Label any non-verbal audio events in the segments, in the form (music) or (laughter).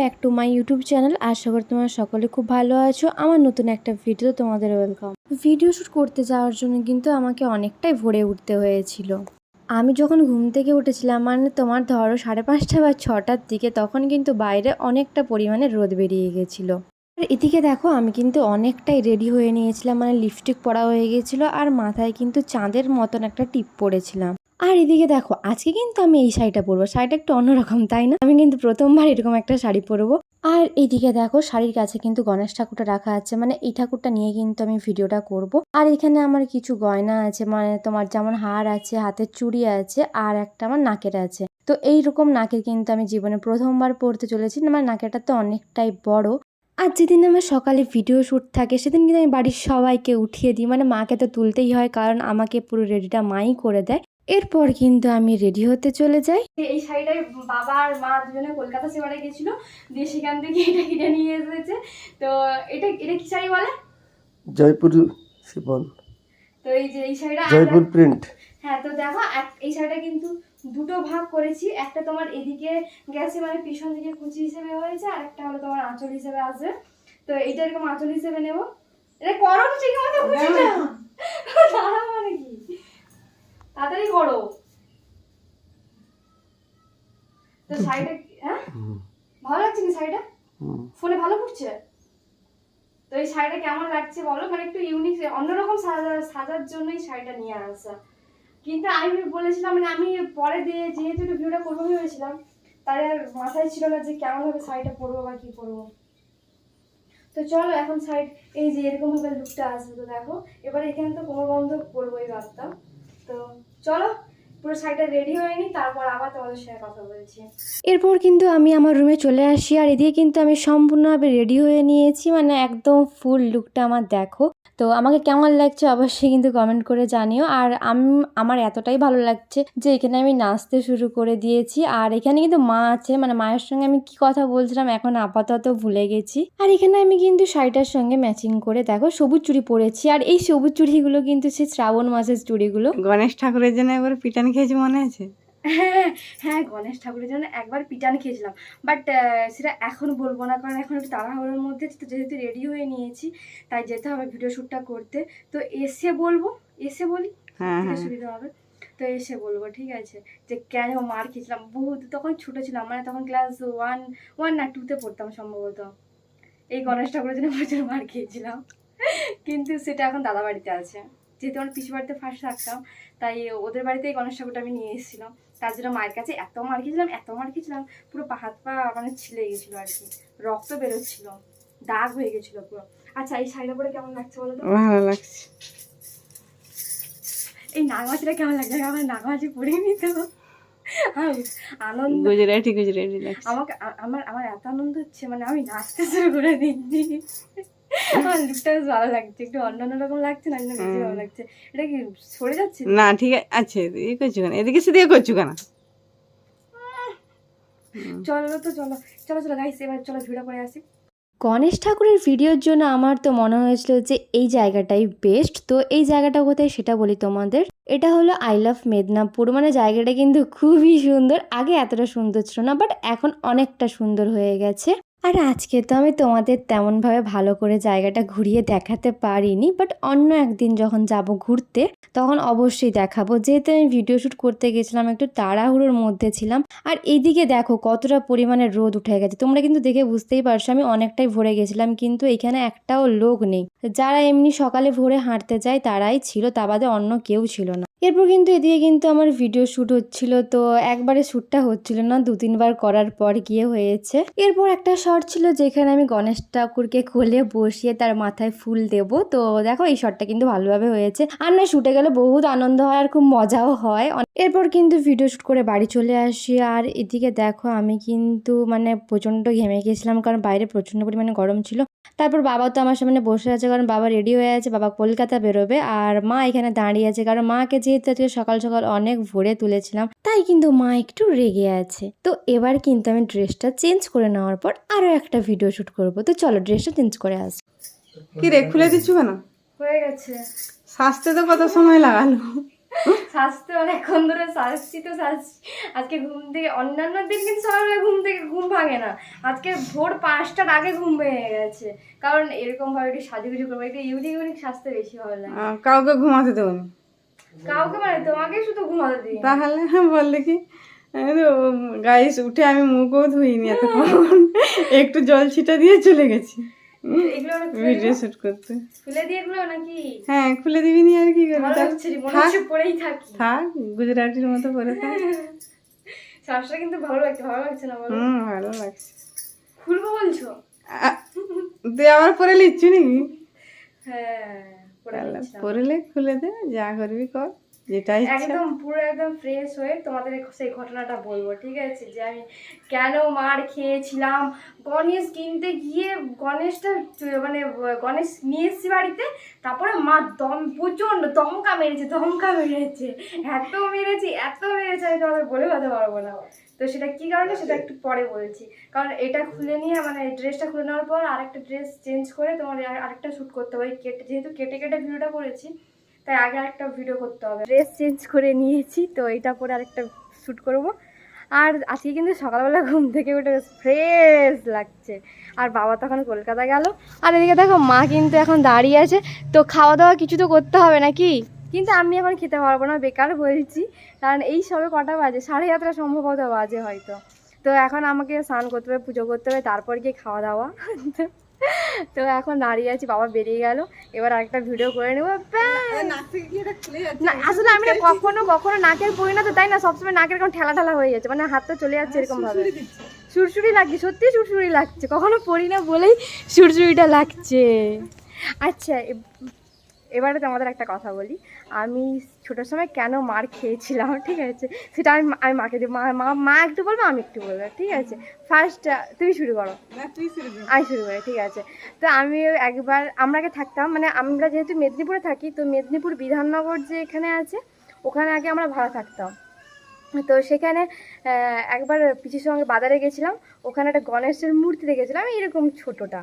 Back to my YouTube channel আশা করি তোমরা সকলে খুব ভালো আছো। আমার নতুন একটা ভিডিও তোমাদের ওয়েলকাম ভিডিও শ্যুট করতে যাওয়ার জন্য কিন্তু আমাকে অনেকটাই ভোরে উঠতে হয়েছিল। আমি যখন ঘুম থেকে উঠেছিলাম মানে তোমার ধরো সাড়ে পাঁচটা বা ছটার দিকে, তখন কিন্তু বাইরে অনেকটা পরিমাণে রোদ বেরিয়ে গেছিল। আর এদিকে দেখো, আমি কিন্তু অনেকটাই রেডি হয়ে নিয়েছিলাম মানে লিপস্টিক পরা হয়ে গেছিল, আর মাথায় কিন্তু চাঁদের মতন একটা টিপ পরেছিলাম আর এদিকে দেখো, আজকে কিন্তু আমি এই শাড়িটা পরবো। শাড়িটা একটু অন্যরকম, তাই না? আমি কিন্তু প্রথমবার এরকম একটা শাড়ি পরবো। আর এইদিকে দেখো, শাড়ির কাছে কিন্তু গণেশ ঠাকুরটা রাখা আছে। মানে এই ঠাকুরটা নিয়ে কিন্তু আমি ভিডিওটা করব। আর এখানে আমার কিছু গয়না আছে মানে তোমার যেমন হার আছে, হাতের চুড়ি আছে, আর একটা আমার নাকের আছে। তো এইরকম নাকের কিন্তু আমি জীবনে প্রথমবার পরতে চলেছি। আমার নাকেরটা তো অনেকটাই বড়। আর যেদিন আমার সকালে ভিডিও শ্যুট থাকে, সেদিন কিন্তু আমি বাড়ির সবাইকে উঠিয়ে দিই। মানে মাকে তো তুলতেই হয়, কারণ আমাকে পুরো রেডিটা মাই করে দেয়। এরপর কিন্তু আমি রেডি হতে চলে যাই। এই শাড়িটাই বাবা আর মা দুজনে কলকাতা সেবারে গেছিল দিয়ে সেখান থেকে এটা কিনে নিয়ে এসেছে। তো এটা এটা কি শাড়ি বলে? জয়পুর শিপন তো এই যে এই শাড়িটা জয়পুর প্রিন্ট। হ্যাঁ তো দেখো এক- এই শাড়িটা কিন্তু দুটো ভাগ করেছি। একটা তোমার এদিকে গেছে মানে পিছন দিকে কুচি হিসেবে হয়েছে আর একটা হলো তোমার আঁচল হিসেবে আছে। তো এইটা এরকম আঁচল হিসেবে নেব। এটা করো তো ঠিক মতো কুচিটা। দাঁড়াও মানে কি? তাড়াতাড়ি করো। তো শাড়িটা হ্যাঁ? ভালো লাগছে কি শাড়িটা ফোনে ভালো পড়ছে তো এই শাড়িটা কেমন লাগছে বলো? মানে একটু ইউনিক অন্যরকম সাজা সাজার জন্য এই শাড়িটা নিয়ে আসা। কিন্তু আমি বলেছিলাম মানে আমি পরে দিয়ে যেহেতু একটু ভিডিওটা করব ভেবেছিলাম তাই আর মাথায় ছিল না যে কেমন ভাবে শাড়িটা পরবো বা কি পরবো। তো চলো এখন সাইড এই যে এরকমভাবে লুকটা আসবে তো দেখো এবার এখানে তো কোমর বন্ধ করব এই রাতটা তো চলো, পুরো রেডি হয়ে নি তারপর আবার তোমাদের সাথে কথা বলছি। এরপর কিন্তু আমি আমার রুমে চলে আসি, আর এদিকে কিন্তু আমি সম্পূর্ণভাবে রেডি হয়ে নিয়েছি মানে একদম ফুল লুকটা আমার দেখো। তো আমাকে কেমন লাগছে অবশ্যই কিন্তু কমেন্ট করে জানিও। আর আমি, আমার এতটাই ভালো লাগছে যে এখানে আমি নাচতে শুরু করে দিয়েছি। আর এখানে কিন্তু মা আছে মানে মায়ের সঙ্গে আমি কি কথা বলছিলাম এখন আপাতত ভুলে গেছি। আর এখানে আমি কিন্তু শাড়িটার সঙ্গে ম্যাচিং করে দেখো সবুজ চুড়ি পরেছি। আর এই সবুজ চুড়িগুলো কিন্তু সেই শ্রাবণ মাসের চুড়িগুলো। গণেশ ঠাকুরের জন্য একবার পিটান খেয়েছি মনে আছে? হ্যাঁ হ্যাঁ গণেশ ঠাকুরের জন্য একবার পিটান খেয়েছিলাম। বাট সেটা এখন বলব না কারণ এখন একটু তাড়াহুড়োর মধ্যে যেহেতু রেডি হয়ে নিয়েছি তাই যেতে হবে ভিডিও শ্যুটটা করতে। তো এসে বলব এসে বলি হ্যাঁ হ্যাঁ। সুবিধা হবে। তো এসে বলব ঠিক আছে যে কেন মার খেয়েছিলাম? বহুত তখন ছোট ছিলাম মানে তখন ক্লাস ওয়ান ওয়ান না টুতে পড়তাম সম্ভবত। এই গণেশ ঠাকুরের জন্য প্রচুর মার খেয়েছিলাম। কিন্তু সেটা এখন দাদা বাড়িতে আছে। যেহেতু আমার পিসি বাড়িতে ফার্স্ট থাকতাম তাই ওদের বাড়িতেই গণেশ ঠাকুরটা আমি নিয়ে এসেছিলাম। তার জন্য মায়ের কাছে এত মার খেয়েছিলাম এত মার খেয়েছিলাম পুরো হাত পা মানে ছিলে গেছিল আর কি। রক্ত বেরোচ্ছিল দাগ হয়ে গেছিল পুরো। আচ্ছা এই শাড়িটা পরে কেমন লাগছে বলো তো? ভালো লাগছে। এই নাগমাছিটা কেমন লাগছে? আমার নাগমাছি পরে নি তো আনন্দ। গুজরাটি গুজরাটি আমাকে আমার আমার এত আনন্দ হচ্ছে মানে আমি নাচতে শুরু করে দিচ্ছি। আমার (laughs) লুকটা বেশ ভালো লাগছে একটু অন্য অন্য রকম লাগছে না না বেশি ভালো লাগছে। এটা কি সরে যাচ্ছে? না ঠিক আছে এ করছ কেন? এদিকে সেদিকে করছ কেন? চলো তো চলো চলো চলো গাইস এবার চলো ভিডিও করে আসি। গণেশ ঠাকুরের ভিডিওর জন্য আমার তো মনে হয়েছিল যে এই জায়গাটাই বেস্ট তো এই জায়গাটা কোথায় সেটা বলি তোমাদের। এটা হলো আই লাভ মেদিনীপুর মানে জায়গাটা কিন্তু খুবই সুন্দর। আগে এতটা সুন্দর ছিল না বাট এখন অনেকটা সুন্দর হয়ে গেছে। আর আজকে তো আমি তোমাদের তেমনভাবে ভালো করে জায়গাটা ঘুরিয়ে দেখাতে পারিনি বাট অন্য একদিন যখন যাব ঘুরতে, তখন অবশ্যই দেখাবো। যেহেতু আমি ভিডিও শ্যুট করতে গেছিলাম, একটু তাড়াহুড়োর মধ্যে ছিলাম, আর এইদিকে দেখো কতটা পরিমাণে রোদ উঠে গেছে। তোমরা কিন্তু দেখে বুঝতেই পারছ আমি অনেকটাই ভরে গেছিলাম, কিন্তু এখানে একটাও লোক নেই। যারা এমনি সকালে ভোরে হাঁটতে যায়, তারাই ছিল, তা বাদে অন্য কেউ ছিল না। এরপর কিন্তু এদিকে কিন্তু আমার ভিডিও শ্যুট হচ্ছিল, তো একবারে শ্যুটটা হচ্ছিল না দু তিনবার করার পর গিয়ে হয়েছে। এরপর একটা শর্ট ছিল যেখানে আমি গণেশ ঠাকুরকে কোলে বসিয়ে তার মাথায় ফুল দেব। তো দেখো, এই শটটা কিন্তু ভালোভাবে হয়েছে। আর না শুটে গেলে বহুত আনন্দ হয় আর খুব মজাও হয়। এরপর কিন্তু ভিডিও শ্যুট করে বাড়ি চলে আসি। আর এদিকে দেখো, আমি কিন্তু মানে প্রচণ্ড ঘেমে গেছিলাম, কারণ বাইরে প্রচণ্ড পরিমাণে গরম ছিল। তারপর বাবা তো আমার সামনে বসে আছে কারণ বাবা রেডি হয়ে আছে বাবা কলকাতা বেরোবে আর মা এখানে দাঁড়িয়ে আছে কারণ মাকে যেহেতু আজকে সকাল সকাল অনেক ভোরে তুলেছিলাম তাই কিন্তু মা একটু রেগে আছে। তো এবার কিন্তু আমি ড্রেসটা চেঞ্জ করে নেওয়ার পর আরও একটা ভিডিও শ্যুট করব। তো চলো ড্রেসটা চেঞ্জ করে আস। কি রে খুলে দিচ্ছ কেন? হয়ে গেছে। সাজতে তো কত সময় লাগালো। সাজতে অনেকক্ষণ ধরে সাজছি তো সাজছি। আজকে ঘুম থেকে অন্যান্য দিন কিন্তু সকালবেলা ঘুম থেকে ঘুম ভাঙে না। আজকে ভোর পাঁচটার আগে ঘুম ভেঙে গেছে। কারণ এরকম ভাবে একটু সাজুগুজু করব একটু ইউনিক ইউনিক সাজতে বেশি ভালো লাগে। কাউকে ঘুমাতে দেবো কাউকে মানে তোমাকে শুধু ঘুমাতে দিই। তাহলে বল দেখি। গাইস উঠে আমি মুখও ধুইনি এতক্ষণ। একটু জল ছিটা দিয়ে চলে গেছি। ভিডিও শুট করতে। খুলে দিয়ে এগুলো নাকি? হ্যাঁ খুলে দিবি নি আর কি করবি ভালো তার লাগছে রে, থাক। পরেই থাকি। থাক গুজরাটির মতো করে থাক। (laughs) সাজটা কিন্তু ভালো লাগছে ভালো লাগছে না বলো? হুম ভালো লাগছে। খুলবো বলছো? তুই আবার পরে লিচ্ছু নাকি হ্যাঁ পরে পরলে খুলে দে যা করবি কর যেটা ইচ্ছা। একদম পুরো একদম ফ্রেশ হয়ে তোমাদের সেই ঘটনাটা বলব ঠিক আছে? যে আমি কেন মার খেয়েছিলাম? গণেশ কিনতে গিয়ে গণেশটা মানে গণেশ নিয়ে এসেছি বাড়িতে, তারপরে মা দম, প্রচণ্ড দমকা মেরেছে দমকা মেরেছে, এত মেরেছি, এত মেরেছে, আমি তোমাদের বলে বলতে পারব না। তো সেটা কি কারণে, সেটা একটু পরে বলছি। কারণ এটা খুলে নিয়ে মানে ড্রেসটা খুলে নেওয়ার পর আরেকটা ড্রেস চেঞ্জ করে তোমার আর- আরেকটা শ্যুট করতে হবে। কেটে, যেহেতু কেটে কেটে ভিডিওটা করেছি, তাই আগে আরেকটা ভিডিও করতে হবে। ড্রেস চেঞ্জ করে নিয়েছি, তো এটা পরে আরেকটা শ্যুট করব। আর আজকে কিন্তু সকালবেলা ঘুম থেকে উঠে ফ্রেশ লাগছে। আর বাবা তখন কলকাতা গেল। আর এদিকে দেখো, মা কিন্তু এখন দাঁড়িয়ে আছে। তো খাওয়া দাওয়া কিছু তো করতে হবে নাকি? কিন্তু আমি এখন খেতে পারব না, বেকার বলছি। কারণ এই সবে কটা বাজে? সাড়ে সাতটা সম্ভবত বাজে হয়তো। তো এখন আমাকে স্নান করতে হবে, পুজো করতে হবে, তারপর গিয়ে খাওয়া দাওয়া (laughs) তো এখন দাঁড়িয়ে আছি বাবা বেরিয়ে গেল। এবার আরেকটা ভিডিও করে নেব। না আসলে আমি না কখনো কখনো নাকের পড়ি না তো তাই না? সবসময় নাকের কেমন ঠেলা ঠেলা হয়ে যাচ্ছে। মানে হাতটা চলে যাচ্ছে এরকম ভাবে সুরসুরি লাগছে সত্যি সুরসুরি লাগছে। কখনো পড়ি না বলেই সুরসুরিটা লাগছে। আচ্ছা এবারে তোমাদের একটা কথা বলি। আমি ছোটোর সময় কেন মার খেয়েছিলাম ঠিক আছে? সেটা আমি আমি মাকে দিই মা মা মা একটু বলব আমি একটু বলব ঠিক আছে? ফার্স্ট তুমি শুরু করো। আমি শুরু করি ঠিক আছে? তো আমি একবার আমরা আগে থাকতাম মানে আমরা যেহেতু মেদিনীপুরে থাকি তো মেদিনীপুর বিধাননগর যে এখানে আছে ওখানে আগে আমরা ভাড়া থাকতাম। তো সেখানে একবার পিসির সঙ্গে বাজারে গেছিলাম ওখানে একটা গণেশের মূর্তি দেখেছিলাম এরকম ছোটোটা।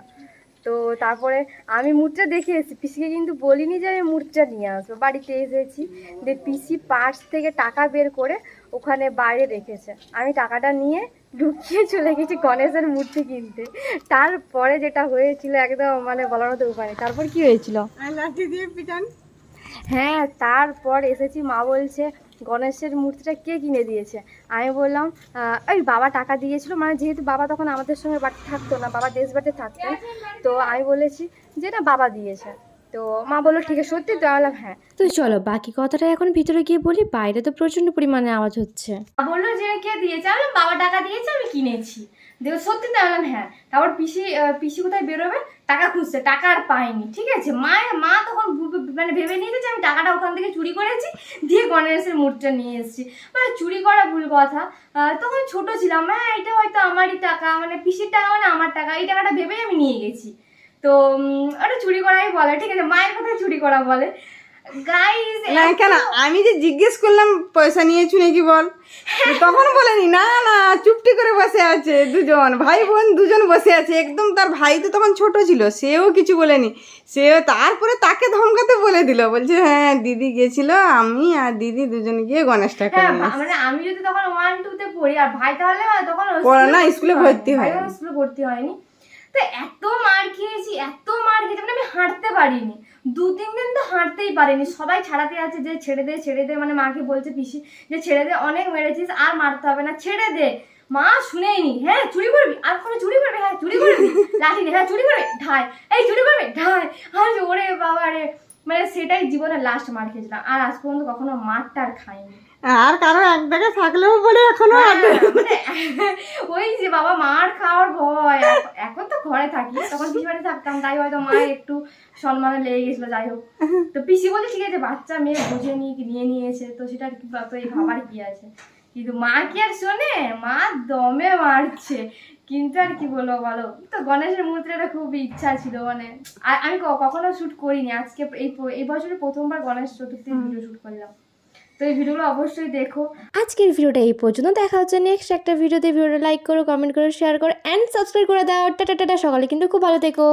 তো তারপরে আমি মূর্তিটা দেখে এসেছি। পিসিকে কিন্তু বলিনি যে আমি মূর্তিটা নিয়ে আসব। বাড়িতে এসেছি। যে পিসি পার্স থেকে টাকা বের করে ওখানে বাইরে রেখেছে। আমি টাকাটা নিয়ে ঢুকিয়ে চলে গেছি গণেশের মূর্তি কিনতে। তারপরে যেটা হয়েছিল, একদম মানে বলার মতো উপায় তারপর কি হয়েছিল? লাঠি দিয়ে পিটান। হ্যাঁ তারপর এসেছি মা বলছে গণেশের মূর্তিটা কে কিনে দিয়েছে? আমি বললাম ওই বাবা টাকা দিয়েছিল মানে যেহেতু বাবা তখন আমাদের সঙ্গে বাড়িতে থাকতো না বাবা দেশ বাড়িতে থাকতেন তো আমি বলেছি যে না বাবা দিয়েছে। তো মা বলল ঠিক আছে সত্যি? তো বললাম হ্যাঁ। তো চলো বাকি কথাটা এখন ভিতরে গিয়ে বলি বাইরে তো প্রচণ্ড পরিমাণে আওয়াজ হচ্ছে। বলল যে কে দিয়েছে? আমি বললাম, বাবা টাকা দিয়েছে আমি কিনেছি। দেখো সত্যি তো বললাম হ্যাঁ। তারপর পিসি পিসি কোথায় বেরোবে? টাকা খুঁজছে, টাকা আর পায়নি, ঠিক আছে? মায়ের, মা তখন মানে ভেবে নিয়েছে যে আমি টাকাটা ওখান থেকে চুরি করেছি, দিয়ে গণেশের মূর্তিটা নিয়ে এসেছি। মানে চুরি করা ভুল কথা। তখন ছোট ছিলাম হ্যাঁ এটা হয়তো আমারই টাকা মানে পিসির টাকা মানে আমার টাকা, এই টাকাটা ভেবেই আমি নিয়ে গেছি। তো ওটা চুরি করাই বলে, ঠিক আছে? মায়ের কোথায় চুরি করা বলে। না কেন? আমি যে জিজ্ঞেস করলাম পয়সা নিয়েছু নাকি বল? তখন বলেনি না না চুপটি করে বসে আছে দুজন। ভাই বোন দুজন বসে আছে। একদম তার ভাই তো তখন ছোট ছিল সেও কিছু বলেনি। তারপরে তাকে ধমকাতে বলে দিল। বলছে হ্যাঁ দিদি গেছিল আমি আর দিদি দুজন গিয়ে গণেশ ঠাকুর হ্যাঁ মানে আমি যদি তখন ওয়ান টু তে পড়ি আর ভাই তাহলে তখন পড়ে না, স্কুলে ভর্তি হয়নি। স্কুলে ভর্তি হয়নি। তো এত মার খেয়েছি এত মার খেয়েছি মানে আমি হাঁটতে পারিনি। দু তিন দিন তো হাঁটতেই পারেনি। সবাই ছাড়াতে আছে যে ছেড়ে দে ছেড়ে দে। মানে মাকে বলছে পিসি যে ছেড়ে দে অনেক মেরেছিস আর মারতে হবে না ছেড়ে দে। মা শুনেইনি হ্যাঁ চুরি করবি? আর কোনো চুরি করবি? হ্যাঁ চুরি করবি। (laughs) লাঠি হ্যাঁ চুরি করবি? ঢাই এই চুরি করবি? ঢাই। আর ওরে বাবা রে। মানে সেটাই জীবনের লাস্ট মার খেয়েছিলাম। আর আজ পর্যন্ত কখনো মারটা আর খাইনি। আর কারও এক জায়গায় থাকলেও বলে এখনও হ্যাঁ, মানে (laughs) ওই যে বাবা মার খাওয়ার ভয়। এখ- এখন তো ঘরে থাকি তখন পিসি বাড়ি থাকতাম তাই হয়তো মা একটু সম্মানে লেগে গেছিল যাই হোক। (laughs) তো পিসি বলে ঠিক আছে বাচ্চা মেয়ে বুঝে নিয়ে নিয়ে নিয়েছে। তো সেটা কি তো এই ভাবার কি আছে? কিন্তু মা কি আর শোনে? মা দমে মারছে। কিন্তু আর কি বলব বলো? তো গণেশের মূর্তিটা খুব ইচ্ছা ছিল মানে আমি কখনো শুট করিনি। আজকে এই এই বছরে প্রথমবার গণেশ চতুর্থীর ভিডিও শুট করলাম। তো এই ভিডিওগুলো অবশ্যই দেখো। আজকের ভিডিওটা এই পর্যন্ত। দেখা হচ্ছে নেক্সট একটা ভিডিওতে ভিডিওটা লাইক করো কমেন্ট করো শেয়ার করো অ্যান্ড সাবস্ক্রাইব করে দাও। টাটা টাটা সকালে। কিন্তু খুব ভালো থেকো।